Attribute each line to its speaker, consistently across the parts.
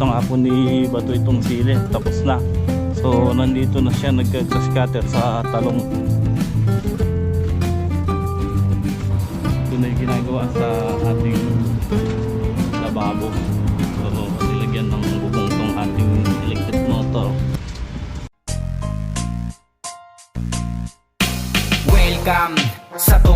Speaker 1: na nga po ni Bato itong sili. Tapos na. So, nandito na siya nagka-scatter sa talong. Ito na yung ginagawa sa ating lababo. So, nilagyan ng bubong tong ating electric motor.
Speaker 2: Welcome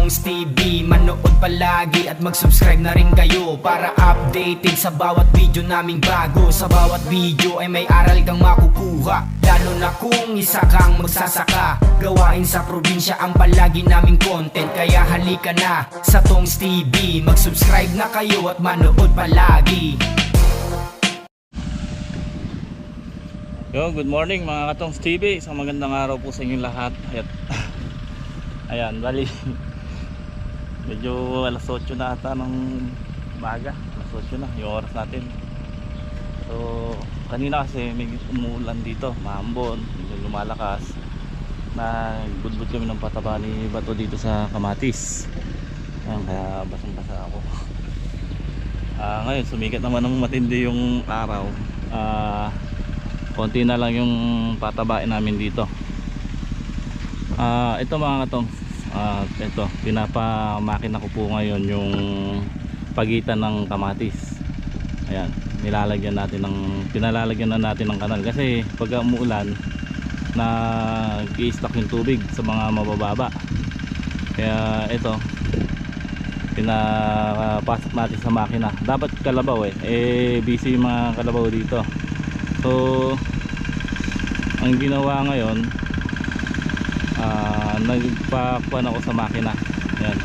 Speaker 2: sa Tongs TV Manood palagi at mag-subscribe na rin kayo Para updated sa bawat video naming bago Sa bawat video ay may aral kang makukuha Lalo na kung isa kang magsasaka Gawain sa probinsya ang palagi naming content Kaya halika na sa Tongs TV Mag-subscribe na kayo at manood palagi
Speaker 1: Yo, good morning mga Katongs TV. Isang magandang araw po sa inyong lahat. Ayat. Ayan, bali. Medyo alas 8 na ata ng baga. Alas 8 na, yung oras natin. So, kanina kasi may umuulan dito, maambon, medyo lumalakas. Nagbudbud kami ng pataba ni Bato dito sa Kamatis. Ayan, kaya basang-basa ako. Ah, ngayon, sumikat naman ng matindi yung araw. Ah, konti na lang yung patabain namin dito ah ito mga katong ah ito pinapamakina ko po ngayon yung pagitan ng kamatis. Ayan nilalagyan natin ng pinalalagyan na natin ng kanal. Kasi pag umuulan na i-stock yung tubig sa mga mabababa. Kaya ito pinapasok natin sa makina. Dapat kalabaw eh. Eh busy yung mga kalabaw dito. So ang ginawa ngayon ah nagpakuan ako sa makina. Yan.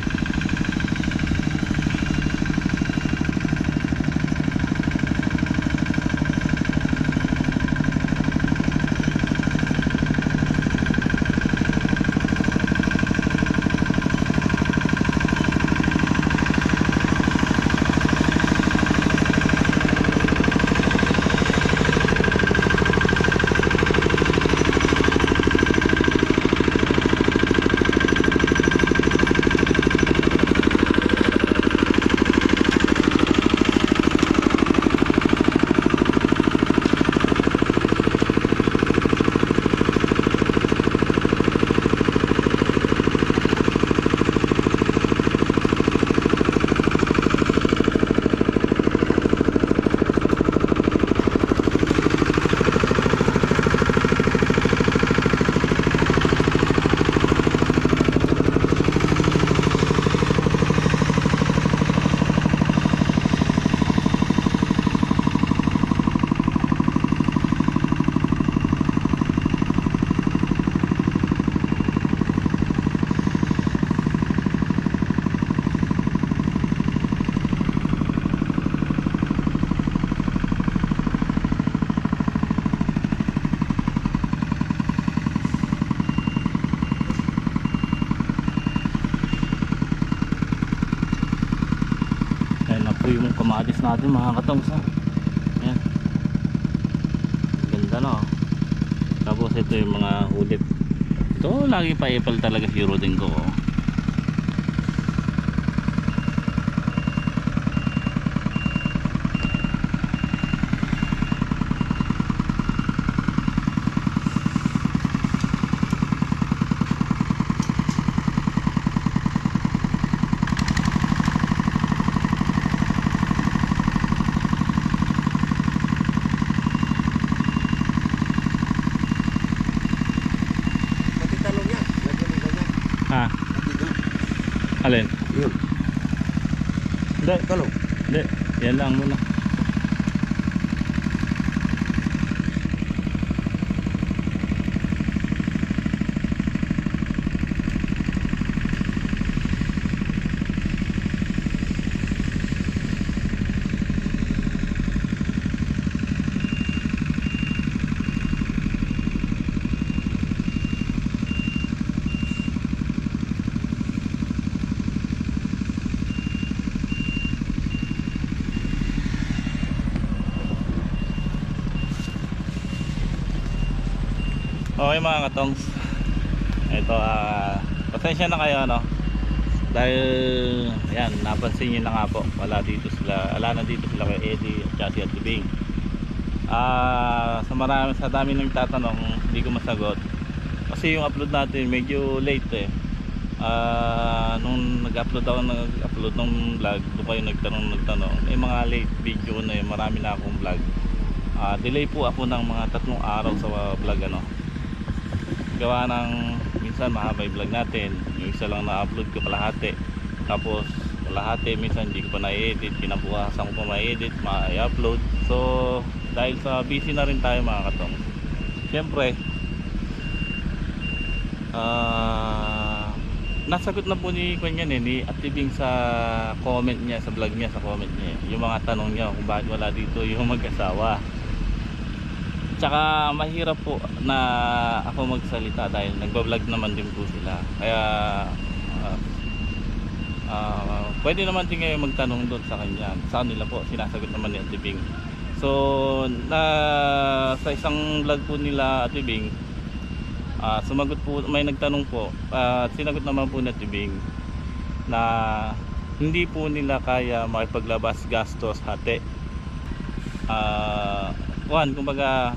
Speaker 1: Ayan na po yung kamatis natin mga katongs. ha. Ayan. Ganda na oh. Tapos ito yung mga ulip. Ito lagi pa ipal talaga si Rodin ko. Oh. Ha?
Speaker 3: Doon.
Speaker 1: Alin?
Speaker 3: Yun.
Speaker 1: Hindi.
Speaker 3: Talong.
Speaker 1: Hindi. Yan lang muna. Okay mga katongs Ito ah Pasensya na kayo no Dahil Yan napansin nyo na nga po Wala dito sila Wala na dito sila kay Eddie at Chassis at Tibing Ah, sa marami sa dami nang tatanong, hindi ko masagot. Kasi yung upload natin medyo late eh. Ah, nung nag-upload ako nag-upload ng vlog, doon kayo nagtanong nagtanong. May mga late video na yun, marami na akong vlog. Ah, delay po ako ng mga tatlong araw sa vlog ano. Gawa ng minsan mahaba yung vlog natin. Yung isa lang na-upload ko kalahati. Tapos kalahati minsan hindi ko pa na-edit, kinabukasan ko pa ma-edit, ma-upload. So, dahil sa busy na rin tayo mga katong. Siyempre, ah nasagot na po ni Kwan yan eh, ni Ate Bing sa comment niya, sa vlog niya, sa comment niya. Yung mga tanong niya kung bakit wala dito yung mag-asawa. Tsaka mahirap po na ako magsalita dahil nagbablog naman din po sila. Kaya ah, ah, pwede naman din kayo magtanong doon sa kanya. Sa kanila po, sinasagot naman ni Ate Bing. So, na, sa isang vlog po nila Ate Bing, ah, sumagot po, may nagtanong po, at sinagot naman po ni Ate Bing na hindi po nila kaya makipaglabas gastos hati. Ah, Juan, kumbaga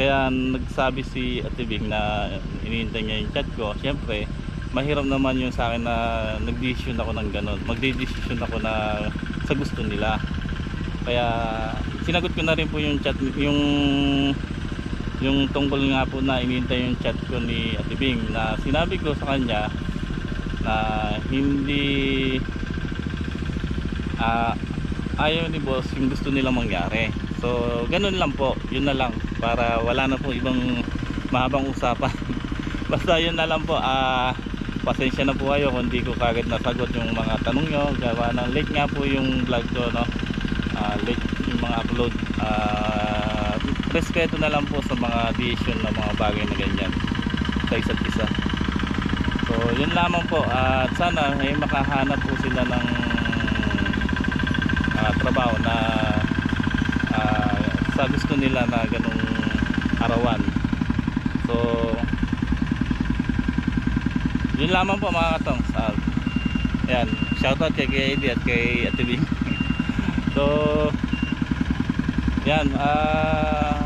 Speaker 1: kaya nagsabi si Ate na inihintay niya yung chat ko. Siyempre, mahirap naman yung sa akin na nag-decision ako ng ganun. Magde-decision ako na sa gusto nila. Kaya sinagot ko na rin po yung chat yung yung tungkol nga po na inihintay yung chat ko ni Ate Bing na sinabi ko sa kanya na hindi ah ayaw ni boss yung gusto nilang mangyari. So, ganun lang po. Yun na lang. Para wala na po ibang mahabang usapan. Basta yun na lang po. Ah, pasensya na po kayo kung di ko kagad nasagot yung mga tanong nyo. Gawa ng late nga po yung vlog ko, no? Ah, late yung mga upload. Ah, respeto na lang po sa mga decision ng mga bagay na ganyan sa isa't isa. So, yun lamang po. At sana ay makahanap po sila ng ah, trabaho na ah, sa gusto nila na ganung arawan. So, yun lamang po mga katong. Uh, yan, shoutout kay Eddie at kay Ate Bing. so, yan, ah,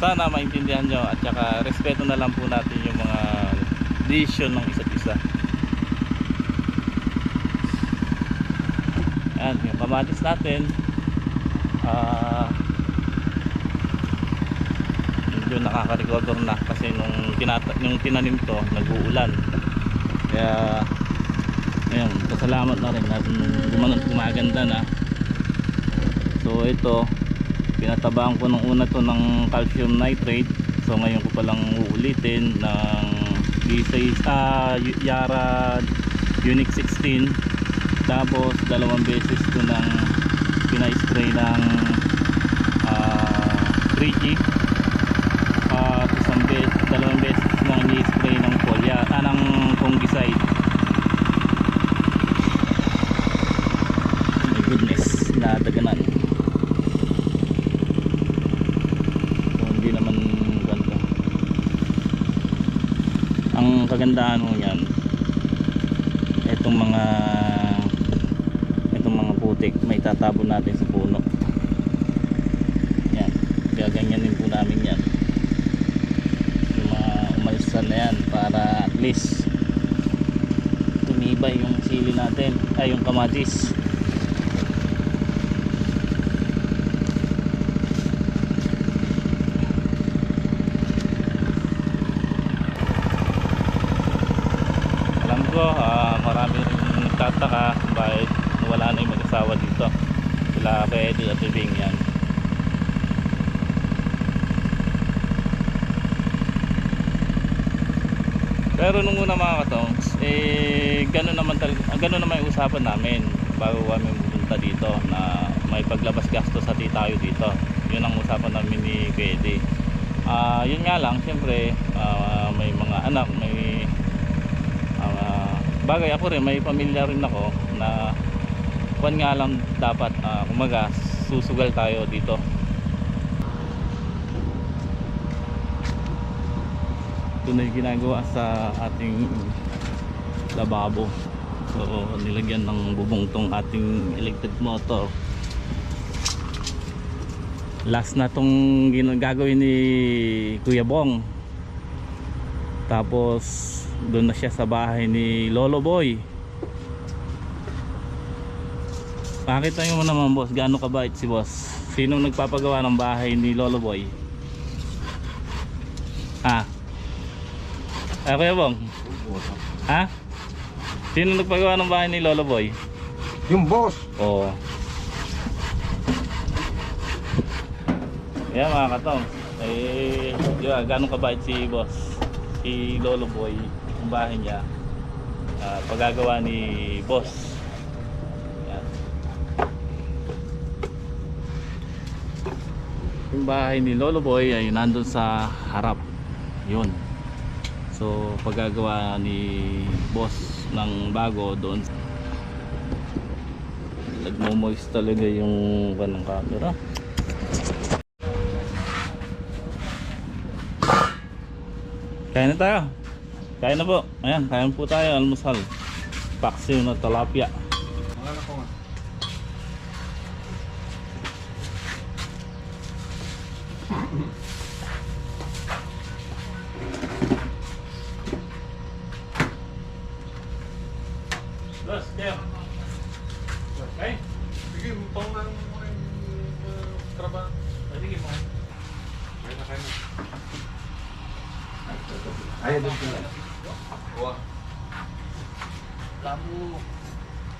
Speaker 1: sana maintindihan nyo at saka respeto na lang po natin yung mga decision ng isa't isa. Yan, yung kamatis natin. Ah, medyo nakaka-recover na kasi nung, tinata nung tinanim to, nag-uulan. Kaya, ayun, pasalamat na rin at gumanon gumaganda na. So ito, pinatabaan ko nung una to ng calcium nitrate. So ngayon ko palang uulitin ng D6 ah, Y- Yara Unique 16 tapos dalawang beses ko nang pina-spray ng ah, 3G at isang beses, dalawang beses ko nang ni-spray ng polya, ah, ng fungicide. My goodness nadaganan so hindi naman ganito. Ang kagandahan mo yan itong mga itong mga putik may tatabon natin sa puno. Yan gaganyanin po namin yan yung mga umalisan na yan para at least tumibay yung sili natin ay yung kamatis. Alam ko ah, marami rin bakit wala na yung mag-asawa dito. Sila pwede at ibing yan pero nung una mga katongs eh gano'n naman gano'n naman yung usapan namin bago kami pupunta dito na may paglabas gastos sa tayo dito. Yun ang usapan namin ni Pwede ah yun nga lang siyempre ah, may mga anak may ah, bagay ako rin may pamilya rin ako na kwan nga lang dapat ah, kumaga susugal tayo dito ito na yung ginagawa sa ating lababo. So nilagyan ng bubong tong ating electric motor. Last na tong gagawin ni Kuya Bong. Tapos doon na siya sa bahay ni Lolo Boy. Pakita nyo mo naman boss, gaano kabait si boss. Sinong nagpapagawa ng bahay ni Lolo Boy? Ha? Ah, Kuya Bong? Ha? Sino nagpagawa ng bahay ni Lolo Boy?
Speaker 3: Yung boss.
Speaker 1: Oo. Yan mga katong. Eh, yun, gano'ng kabait si boss. Si Lolo Boy, yung bahay niya. ah, pagagawa ni boss. Yan. Yung bahay ni Lolo Boy ay nandun sa harap. Yun. So, paggagawa ni boss ng bago doon nagmo-moist talaga yung kanang camera. Kain na tayo. Kain na po. Ayan, kain po tayo almusal. Paksiw na talapia
Speaker 3: Ayaw doon sila. Kuha.
Speaker 4: Lamu,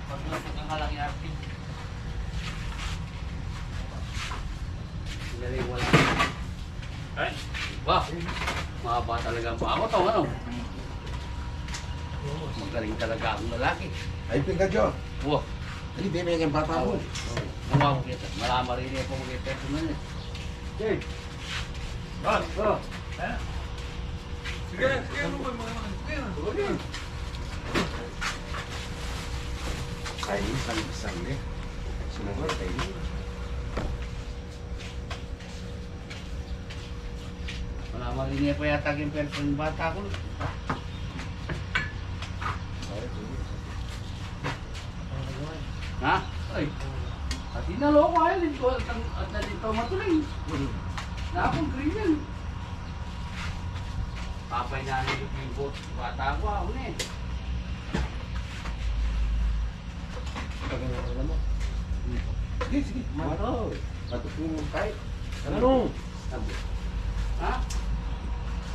Speaker 4: pagluto ka lang yakin. Galing wala.
Speaker 1: Kain
Speaker 4: Wah, mahaba talaga ang paa mo to, ano? Magaling talaga ang lalaki.
Speaker 3: Ay, pingadyo.
Speaker 4: Wah,
Speaker 3: Hindi, bebe yung bata mo.
Speaker 4: Kumawa ko kita. Malama rin niya po mga personal eh. Okay.
Speaker 1: Boss,
Speaker 4: Go.
Speaker 3: Sige, sige, ano ba mga Sige. Kain, isang-isang eh. Sinunod, kain.
Speaker 4: Malama rin niya po yata yung person bata ko. Ha? Ay. At inaloko ay at at na dito matuloy. Na akong green yan. Papay na rin yung bot. Bata ko ako na eh.
Speaker 3: Sige, sige.
Speaker 4: Mato.
Speaker 3: Matutulong kahit. Ano?
Speaker 4: Ha?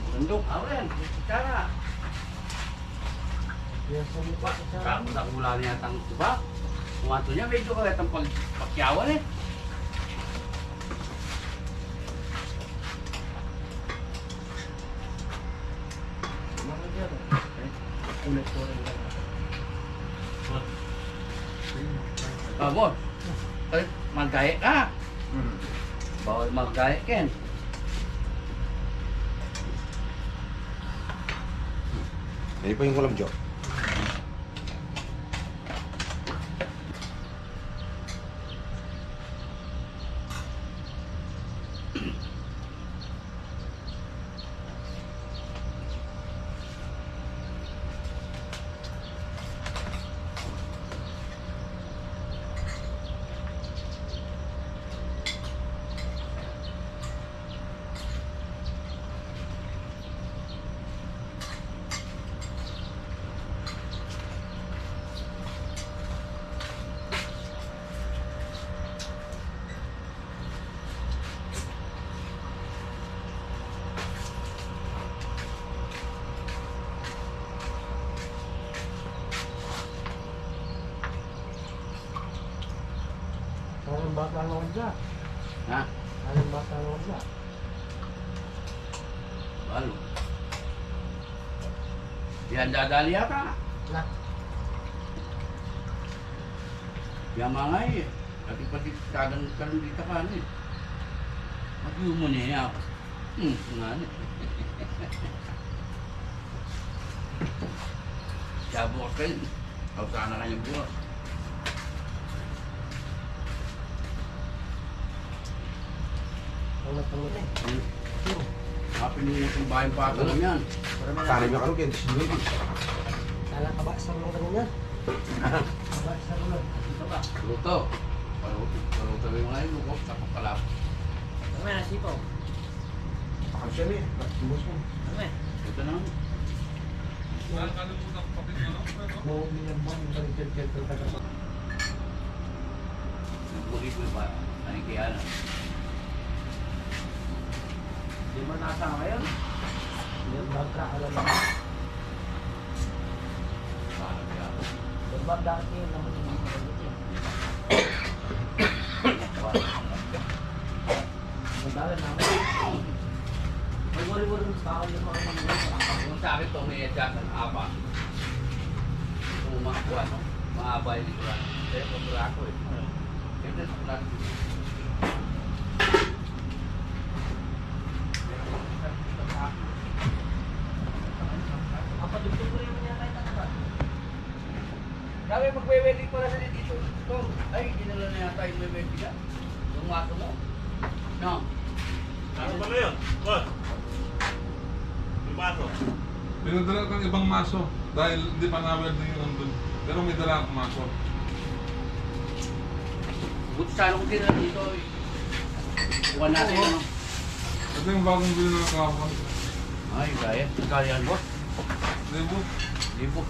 Speaker 4: Tundok. Ako rin. Cara. Kamu na kula niya tang diba? Kumato niya medyo ka itang pag pakyawan eh. Vamos. Ay, magaye ka. Bawal magaye ken.
Speaker 3: Hindi pa yung kulam, Jo.
Speaker 5: Anong bata ang wala?
Speaker 4: Ha?
Speaker 5: Anong bata ang wala?
Speaker 4: Balo. Yan dadali yata.
Speaker 5: Na.
Speaker 4: Yan mga eh. Pati pati kagang kalang dito ka ano eh. Mag-iw mo niya ako. Hmm, nga ano. Siya bukas kayo. Ako sana kanyang bukas.
Speaker 5: Ang natanong eh.
Speaker 4: Hmm. Happy New Year kung bayan pa lang yan.
Speaker 3: Mo ka rin, kaya sinunod.
Speaker 5: Kala ka ba sa mga ganun yan? Kaba sa mga.
Speaker 4: Ito ba? Luto. Paluto. Paluto yung mga ilukot sa kapalap.
Speaker 5: Ano yan, sipo?
Speaker 3: Action eh. Tubos mo.
Speaker 5: Ano yan?
Speaker 4: Ito na.
Speaker 3: Mo niya mo yung kaya taga.
Speaker 4: Nagbulit mo ba? Ay, kaya na.
Speaker 5: Di mo nasa ngayon? Bagka ka lang. Yung bagka ka yun naman yung mga kapatid. Magdala namin. May wari-wari sa kakal yung mga mga
Speaker 4: Yung sa akin itong may adjustan, apa. Kung mga kuha, no? Mahaba yung likuran. Kaya kontra ako eh. Ito sa.
Speaker 5: Apa dugtong ko rin mo niya kahit ano ba?
Speaker 4: Sabi magbe-wedding pala sa dito. Ito, ay, ginala na yata yung may wedding ka. Yung mato mo. No.
Speaker 1: Ano ba ngayon? What? May baso.
Speaker 6: Pinadala kang ibang maso dahil hindi pa na-welding yung nandun. Pero may dala akong maso.
Speaker 4: Buti sana kung tinala dito. eh. Kuha natin ano.
Speaker 6: Ito yung bagong bili na nakakapag.
Speaker 4: Ay, gaya. Kaya yan, boss.
Speaker 6: Po.
Speaker 4: Libo.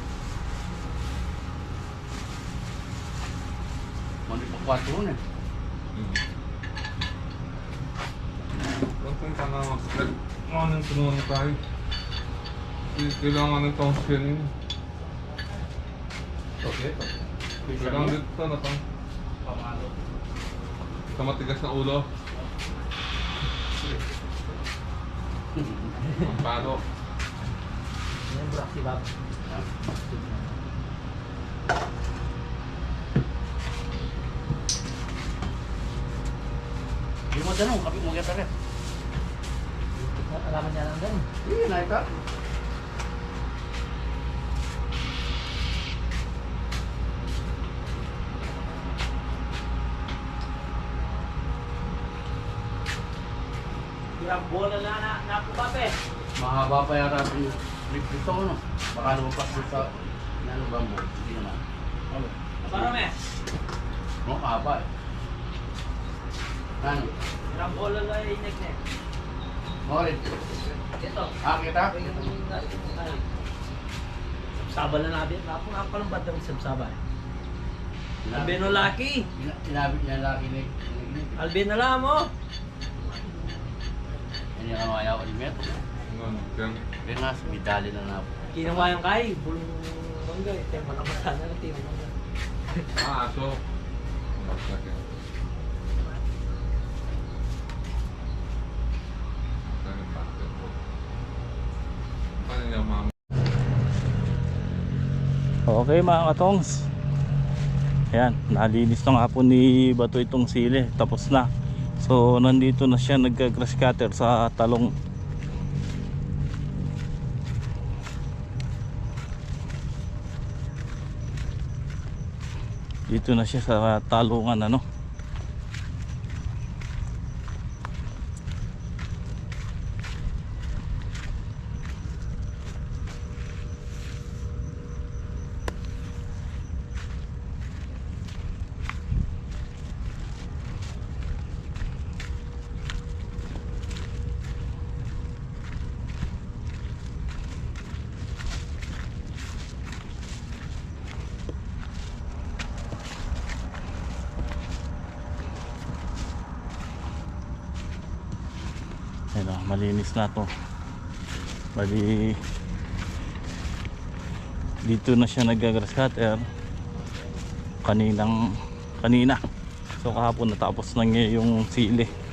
Speaker 4: Mandi pa kwarto na eh.
Speaker 6: Ganito yung pangamak. Ano yung tunungan tayo? Kailangan ng tong scaling.
Speaker 4: Okay.
Speaker 6: Kailangan dito na tong
Speaker 4: Pamalo.
Speaker 6: sa matigas na ulo. Ang palo.
Speaker 5: Yung brak si Bob.
Speaker 4: Hindi mo tanong, kapit mo kaya tayo.
Speaker 5: Alaman niya lang ganun.
Speaker 4: Hindi, naita.
Speaker 5: Yung bola na na napukape.
Speaker 4: Mahaba pa yata yung trip dito, no? Baka lumabas dito sa ano bambo. Hindi naman. Ano?
Speaker 5: Parame.
Speaker 4: No, kahaba eh. Ano?
Speaker 5: Yung bola na inig na.
Speaker 4: Morin.
Speaker 5: Ito.
Speaker 4: Ah, kita?
Speaker 5: Sabsaba na natin. Napo nga palang bad ng sabsaba. Albino Lucky.
Speaker 4: Ina- Inabit niya laki ni...
Speaker 5: Albino lang mo.
Speaker 4: Yan yung ano ayaw ni Met.
Speaker 6: Ano, yan.
Speaker 4: Kaya nga, may dali na na.
Speaker 5: Kinuha yung kay. Bulong mangga. Yung malamata na natin yung mangga.
Speaker 6: Ah, aso. Bakit yan? Ano yung basketball? Ano yung mama?
Speaker 1: Okay mga katongs. Ayan, nalinis na nga po ni Bato itong sili. Tapos na. So, nandito na siya nagka-grass cutter sa talong. Dito na siya sa talungan ano. Malinis na to. Bali, dito na siya nag-grass cutter. Kaninang, kanina. So kahapon natapos na yung sili.